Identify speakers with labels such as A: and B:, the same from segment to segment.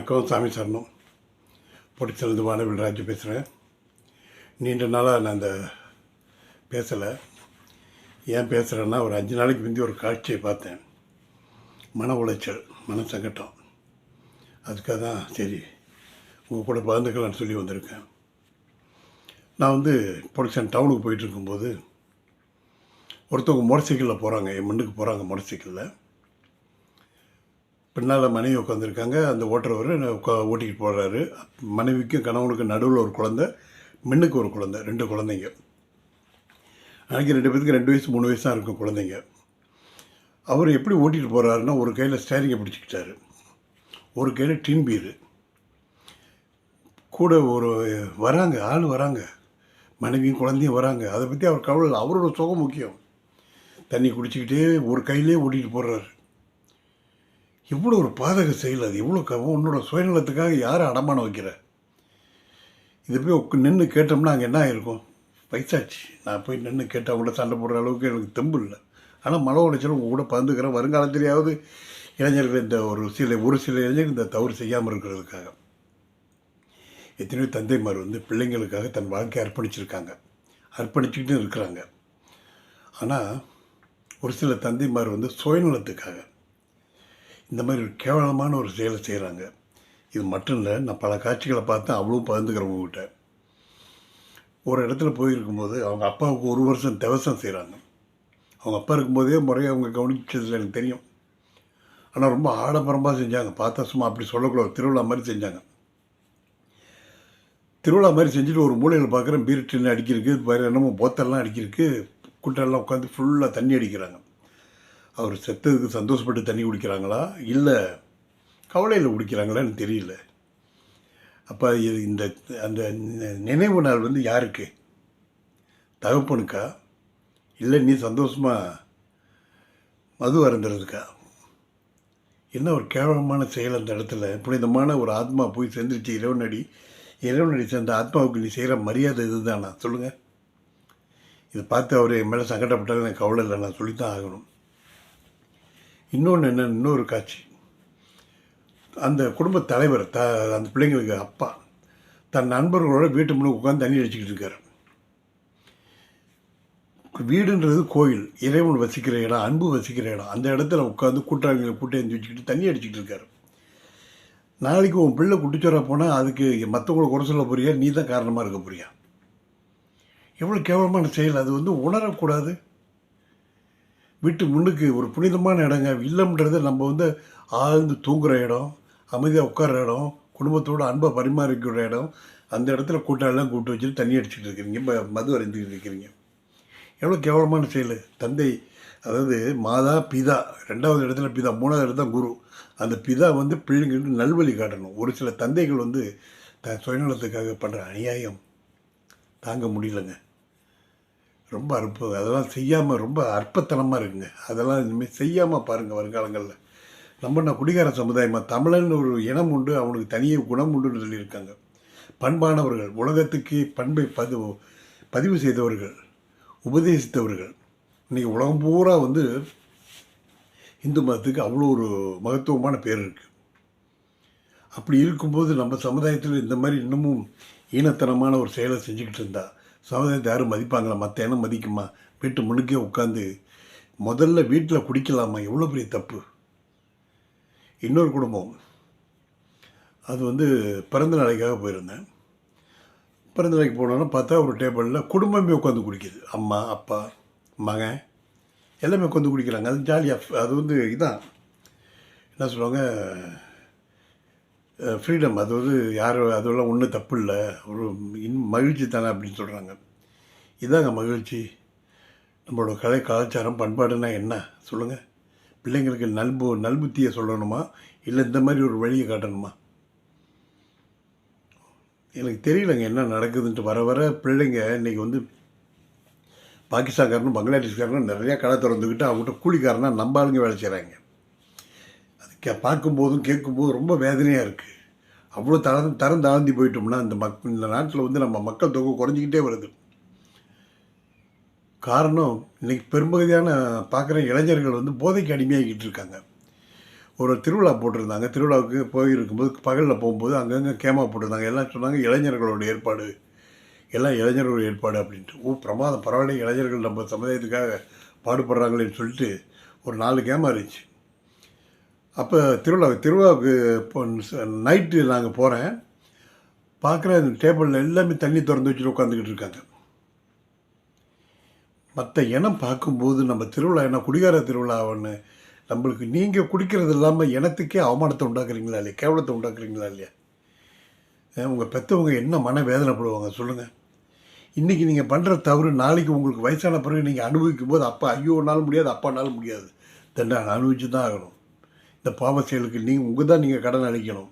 A: வணக்கம் சாமி சரணம். பொடிச்சிலிருந்து வானவில் பேசுகிறேன் நீண்ட நாளாக நான் அந்த பேசலை. ஏன் பேசுகிறேன்னா ஒரு அஞ்சு நாளைக்கு முந்தி ஒரு காட்சியை பார்த்தேன். மன உளைச்சல் மன சங்கட்டம் அதுக்காக தான் சரி உங்கள் கூட பகிர்ந்துக்கலாம்னு சொல்லி வந்திருக்கேன். நான் வந்து பொடிச்சன் டவுனுக்கு போயிட்டு இருக்கும்போது ஒருத்தவங்க மோட்டர் சைக்கிளில் போகிறாங்க என் மண்ணுக்கு போகிறாங்க மோட்டர் சைக்கிளில். பின்னால் மனைவி உட்காந்துருக்காங்க அந்த ஓட்டுறவர் உட்கா ஓட்டிக்கிட்டு போகிறாரு மனைவிக்கும் கணவனுக்கும் நடுவில் ஒரு குழந்த மின்னுக்கு ஒரு குழந்த ரெண்டு குழந்தைங்க. அன்றைக்கி ரெண்டு பேருக்கு ரெண்டு வயசு மூணு வயசு தான் இருக்கும் குழந்தைங்க. அவர் எப்படி ஓட்டிகிட்டு போகிறாருன்னா ஒரு கையில் ஸ்டேரிங்கை பிடிச்சிக்கிட்டாரு. ஒரு கையில் டின் பீரு கூட ஒரு வராங்க ஆள் வராங்க. மனைவியும் குழந்தையும் வராங்க. அதை பற்றி அவர் கவலை அவரோட சுகம் முக்கியம். தண்ணி குடிச்சிக்கிட்டே ஒரு கையிலே ஓட்டிகிட்டு போடுறாரு எவ்வளோ ஒரு பாதக செயல் அது எவ்வளோ க உன்னோட சுயநலத்துக்காக யாரை அடமானம் வைக்கிற? இது போய் உக்கு நின்று கேட்டோம்னா அங்கே என்ன ஆயிருக்கும்? வயசாச்சு நான் போய் நின்று கேட்டால் கூட சண்டை போடுற அளவுக்கு எனக்கு தெம்பு இல்லை. ஆனால் மன உளைச்சல் உங்கள் கூட பந்துக்கிறேன் வருங்காலத்திலேயாவது இளைஞர்கள் இந்த ஒரு சில ஒரு சில இளைஞர்கள் இந்த தவறு செய்யாமல் இருக்கிறதுக்காக. எத்தனையோ தந்தைமார் வந்து பிள்ளைங்களுக்காக தன் வாழ்க்கையை அர்ப்பணிச்சிருக்காங்க. அர்ப்பணிச்சுக்கிட்டு இருக்கிறாங்க. ஆனால் ஒரு சில தந்தைமார் வந்து சுயநலத்துக்காக. இந்த மாதிரி ஒரு கேவலமான ஒரு செயலை செய்கிறாங்க இது மட்டும் இல்லை நான் பல காட்சிகளை பார்த்தேன் அவ்வளோ பகிர்ந்துக்கிறேன் ஒரு இடத்துல போயிருக்கும்போது அவங்க அப்பாவுக்கு ஒரு வருஷம் திவசம் செய்கிறாங்க அவங்க அப்பா இருக்கும்போதே முறையாக அவங்க கவனிச்சது எனக்கு தெரியும். ஆனால் ரொம்ப ஆடம்பரமாக செஞ்சாங்க. பார்த்தா சும்மா அப்படி சொல்லக்கூடாது. திருவிழா மாதிரி செஞ்சாங்க. திருவிழா மாதிரி செஞ்சுட்டு ஒரு மூலையில் பார்க்குறேன் பீர் டின்னு வேறு என்னமோ போத்தல்லாம் அடிக்கிருக்கு. கூட்டெல்லாம் உட்காந்து ஃபுல்லாக தண்ணி அடிக்கிறாங்க. அவர் செத்ததுக்கு சந்தோஷப்பட்டு தண்ணி குடிக்கிறாங்களா? இல்லை கவலையில் குடிக்கிறாங்களான்னு தெரியல. அப்போ இது இந்த அந்த நினைவு நாள் வந்து யாருக்கு? தகப்பனுக்கா? இல்லை நீ சந்தோஷமாக மது அருந்துறதுக்கா? என்ன ஒரு கேவலமான செயல் அந்த இடத்துல? புனிதமான ஒரு ஆத்மா போய் சேர்ந்துருச்சு இறைவனடி. இறைவனடி சேர்ந்த ஆத்மாவுக்கு நீ செய்கிற மரியாதை இதுதானா? சொல்லுங்கள் இதை பார்த்து அவர் என் மேலே சங்கடப்பட்டாலும் எனக்கு கவலை இல்லை நான் சொல்லித்தான் ஆகணும். இன்னொன்று என்ன இன்னொரு காட்சி. அந்த குடும்ப தலைவர் த அந்த பிள்ளைங்களுக்கு அப்பா தன் நண்பர்களோட வீட்டு முன்னே உட்காந்து தண்ணி அடிச்சுக்கிட்டு இருக்கார். வீடுன்றது கோயில் இறைவன் வசிக்கிற இடம் அன்பு வசிக்கிற இடம். அந்த இடத்துல உட்காந்து கூட்டாளிகளை கூட்டம் வச்சுக்கிட்டு தண்ணி அடிச்சுக்கிட்டு இருக்காரு. நாளைக்கு உன் பிள்ளை குட்டிச்சோரா போனால் அதுக்கு மற்றவங்களை குறை சொல்ல போறியா? நீ தான் காரணமாக இருக்க போறியா? எவ்வளோ கேவலமான செயல். அது வந்து உணரக்கூடாது. வீட்டு முன்னுக்கு ஒரு புனிதமான இடங்க. இல்லம்ன்றது நம்ம வந்து ஆழ்ந்து தூங்குகிற இடம் அமைதியாக உட்கார்ற இடம் குடும்பத்தோடு அன்பை பரிமாறிக்கிற இடம். அந்த இடத்துல கூட்டாளெல்லாம் கூட்டு வச்சுட்டு தண்ணி அடிச்சுட்டு இருக்கிறீங்க. ம- மது அறிந்துக்கிட்டு இருக்கிறீங்க. எவ்வளோ கேவலமான செயல். தந்தை அதாவது மாதா பிதா ரெண்டாவது இடத்துல பிதா மூணாவது இடத்துல தான் குரு. அந்த பிதா வந்து பிள்ளைங்களுக்கு நல்வழி காட்டணும். ஒரு சில தந்தைகள் வந்து த சுயநலத்துக்காக பண்ணுற அநியாயம் தாங்க முடியலங்க. ரொம்ப அற்புதம். அதெல்லாம் செய்யாமல் ரொம்ப அற்பத்தனமாக இருக்குங்க. அதெல்லாம் இனிமேல் செய்யாமல் பாருங்கள் வருங்காலங்களில். நம்ம நான் குடிகார சமுதாயமாக தமிழன் ஒரு இனம் உண்டு அவனுக்கு தனியே குணம் உண்டுன்னு சொல்லியிருக்காங்க. பண்பானவர்கள் உலகத்துக்கு பண்பை பதிவு பதிவு செய்தவர்கள் உபதேசித்தவர்கள். இன்றைக்கி உலகம் பூரா வந்து இந்து மதத்துக்கு அவ்வளோ ஒரு மகத்துவமான பேர் இருக்குது அப்படி இருக்கும்போது நம்ம சமுதாயத்தில் இந்த மாதிரி இன்னமும் ஈனத்தனமான ஒரு செயலை செஞ்சுக்கிட்டு இருந்தால் சமுதாயத்தை யாரும் மதிப்பாங்களா? மற்ற இனம் மதிக்குமா? வீட்டு முழுக்கே உட்காந்து முதல்ல வீட்டில் குடிக்கலாமா? எவ்வளோ பெரிய தப்பு? இன்னொரு குடும்பம். அது வந்து பிறந்த நாளைக்காக போயிருந்தேன். பிறந்த நாளைக்கு போனோன்னா பார்த்தா ஒரு டேபிளில் குடும்பமே உட்காந்து குடிக்குது. அம்மா அப்பா மகன் எல்லாமே உட்காந்து குடிக்கிறாங்க. அது ஜாலியாக அது வந்து இதுதான் என்ன சொல்லுவாங்க? ஃப்ரீடம் அது வந்து யாரும் அதெல்லாம் ஒன்றும் தப்பு இல்லை. ஒரு இன் மகிழ்ச்சி தானே அப்படின்னு சொல்கிறாங்க இதாங்க மகிழ்ச்சி. நம்மளோட கலை கலாச்சாரம் பண்பாடுனா என்ன? சொல்லுங்கள் பிள்ளைங்களுக்கு நல்பு நல்புத்தியை சொல்லணுமா? இல்லை இந்த மாதிரி ஒரு வழியை காட்டணுமா? எனக்கு தெரியலங்க என்ன நடக்குதுன்ட்டு. வர வர பிள்ளைங்க இன்றைக்கி வந்து பாகிஸ்தான்காரனும் பங்களாதேஷ்காரனும் நிறையா கடை திறந்துக்கிட்டு அவங்ககிட்ட கூலிக்காரனாக நம்ம ஆளுங்க வேலை செய்கிறாங்க கே பார்க்கும்போதும் கேட்கும்போதும் ரொம்ப வேதனையாக இருக்குது அவ்வளோ தரம் தரம் தாழ்ந்து போயிட்டோம்னா இந்த மக் இந்த நாட்டில் வந்து நம்ம மக்கள் தொகை குறைஞ்சிக்கிட்டே வருது. காரணம் இன்றைக்கி பெரும்பகுதியான பார்க்குற இளைஞர்கள் வந்து போதைக்கு அடிமையாகிட்டு இருக்காங்க. ஒரு திருவிழா போட்டிருந்தாங்க. திருவிழாவுக்கு போயிருக்கும்போது பகலில் போகும்போது அங்கங்கே கேமா போட்டிருந்தாங்க. எல்லாம் சொன்னாங்க இளைஞர்களோட ஏற்பாடு எல்லாம் இளைஞர்களோட ஏற்பாடு அப்படின்ட்டு. ஓ பிரமாதம் பரவாயில்ல இளைஞர்கள் நம்ம சமுதாயத்துக்காக பாடுபடுறாங்களேன்னு சொல்லிட்டு ஒரு நாலு கேமா இருந்துச்சு. அப்போ திருவிழா திருவிழாவுக்கு இப்போ நைட்டு நாங்கள் போகிறேன் பார்க்குறேன் அந்த டேபிளில் எல்லாமே தண்ணி திறந்து வச்சுட்டு உட்காந்துக்கிட்டு இருக்காங்க. மற்ற இனம் பார்க்கும்போது நம்ம திருவிழா என்ன குடிகார திருவிழாவன்னு நம்மளுக்கு நீங்கள் குடிக்கிறது இல்லாமல் இனத்துக்கே அவமானத்தை உண்டாக்குறீங்களா இல்லையா? கேவலத்தை உண்டாக்குறீங்களா இல்லையா? உங்கள் பெற்றவங்க என்ன மன வேதனைப்படுவாங்க சொல்லுங்கள் இன்றைக்கி நீங்கள் பண்ணுற தவறு நாளைக்கு உங்களுக்கு வயசான பிறகு நீங்கள் அனுபவிக்கும் போது அப்பா ஐயோனாலும் முடியாது அப்பானாலும் முடியாது. தண்டனை அனுபவிச்சு தான் ஆகணும். இந்த பாவ செயலுக்கு நீங்கள் உங்கள் தான் நீங்கள் கடன் அளிக்கணும்.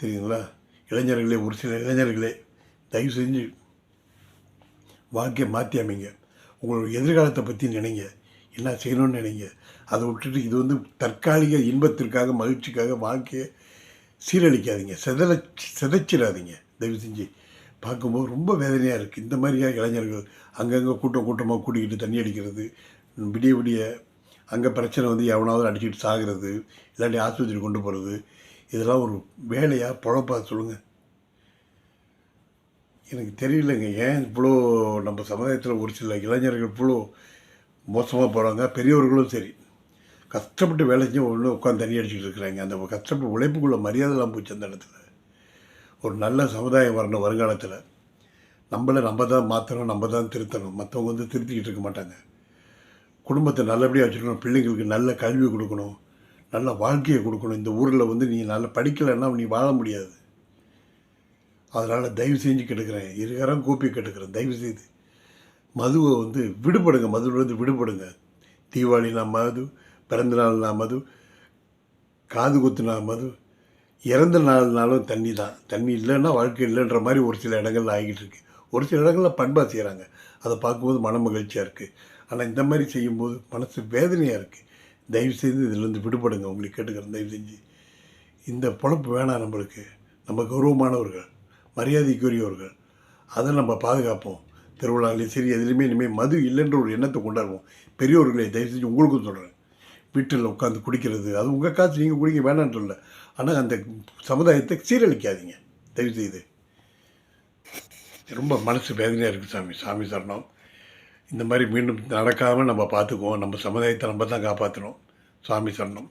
A: தெரியுங்களா இளைஞர்களே ஒரு சில இளைஞர்களே தயவு செஞ்சு வாழ்க்கையை மாற்றி அமைங்க. உங்களோட எதிர்காலத்தை பற்றி நினைங்க. என்ன செய்யணும்னு நினைங்க. அதை விட்டுட்டு இது வந்து தற்காலிக இன்பத்திற்காக மகிழ்ச்சிக்காக வாழ்க்கையை சீரழிக்காதீங்க. செதல செதைச்சிடாதீங்க. தயவு செஞ்சு பார்க்கும்போது ரொம்ப வேதனையாக இருக்குது இந்த மாதிரியாக இளைஞர்கள் அங்கங்கே கூட்டம் கூட்டமாக கூட்டிக்கிட்டு தண்ணி அடிக்கிறது விடிய விடிய அங்கே பிரச்சனை வந்து எவனாவது அடிச்சுட்டு சாகிறது இல்லாட்டி ஆஸ்பத்திரி கொண்டு போகிறது இதெல்லாம் ஒரு வேலையாக பொழப்பா சொல்லுங்கள் எனக்கு தெரியலங்க. ஏன் இவ்வளோ நம்ம சமுதாயத்தில் ஒரு சில இளைஞர்கள் இவ்வளோ மோசமாக போகிறாங்க பெரியவர்களும் சரி. கஷ்டப்பட்டு வேலை செஞ்சு ஒன்று உட்காந்து தண்ணி அடிச்சுட்டு இருக்கிறாங்க. அந்த கஷ்டப்பட்டு உழைப்புக்குள்ள மரியாதைலாம் போச்சு அந்த இடத்துல. ஒரு நல்ல சமுதாயம் வரணும் வருங்காலத்தில். நம்மளை நம்ம தான் மாற்றணும் நம்ம தான் திருத்தணும். மற்றவங்க வந்து திருத்திக்கிட்டு இருக்க மாட்டாங்க. குடும்பத்தை நல்லபடியாக வச்சுக்கணும் பிள்ளைங்களுக்கு நல்ல கல்வி கொடுக்கணும் நல்ல வாழ்க்கையை கொடுக்கணும். இந்த ஊரில் வந்து நீ நல்லா படிக்கலைன்னா நீ வாழ முடியாது. அதனால் தயவு செஞ்சு கெடுக்கிறேன். இருகரம் கூப்பி கெடுக்கிறேன். தயவு செய்து. மதுவை வந்து விடுபடுங்க. மதுவிலேருந்து விடுபடுங்க. தீபாவளினா மது பிறந்த நாள்னா மது காது குத்துனா மது இறந்த நாள்னாலும் தண்ணி தான். தண்ணி இல்லைன்னா வாழ்க்கை இல்லைன்ற மாதிரி ஒரு சில இடங்கள்ல ஆகிட்டு இருக்கு. ஒரு சில இடங்களில் பண்பாக செய்கிறாங்க அதை பார்க்கும்போது மன மகிழ்ச்சியாக இருக்குது ஆனால் இந்த மாதிரி செய்யும்போது மனசு வேதனையாக இருக்குது தயவு செய்து இதிலேருந்து விடுபடுங்க. உங்களுக்கு கேட்டுக்கிறேன். தயவு செஞ்சு. இந்த பொழப்பு வேணாம் நம்மளுக்கு. நம்ம கௌரவமானவர்கள் மரியாதைக்குரியவர்கள். அதை நம்ம பாதுகாப்போம். திருவிழாலையும் சரி எதுலேயுமே இனிமேல் மது இல்லைன்ற ஒரு எண்ணத்தை கொண்டாடுவோம். பெரியோர்களே தயவு செஞ்சு உங்களுக்கும் சொல்கிறேன் வீட்டில் உட்காந்து குடிக்கிறது அது உங்கள் காசு நீங்கள் குடிக்க வேணான்னு ஆனால் அந்த சமுதாயத்தை சீரழிக்காதீங்க. தயவு செய்து. ரொம்ப மனசு வேதனையாக இருக்குது சாமி. சாமி சரணம். இந்த மாதிரி மீண்டும் நடக்காமல் நம்ம பார்த்துக்குவோம். நம்ம சமுதாயத்தை நம்ம தான் காப்பாற்றணும் சாமி சரணம்.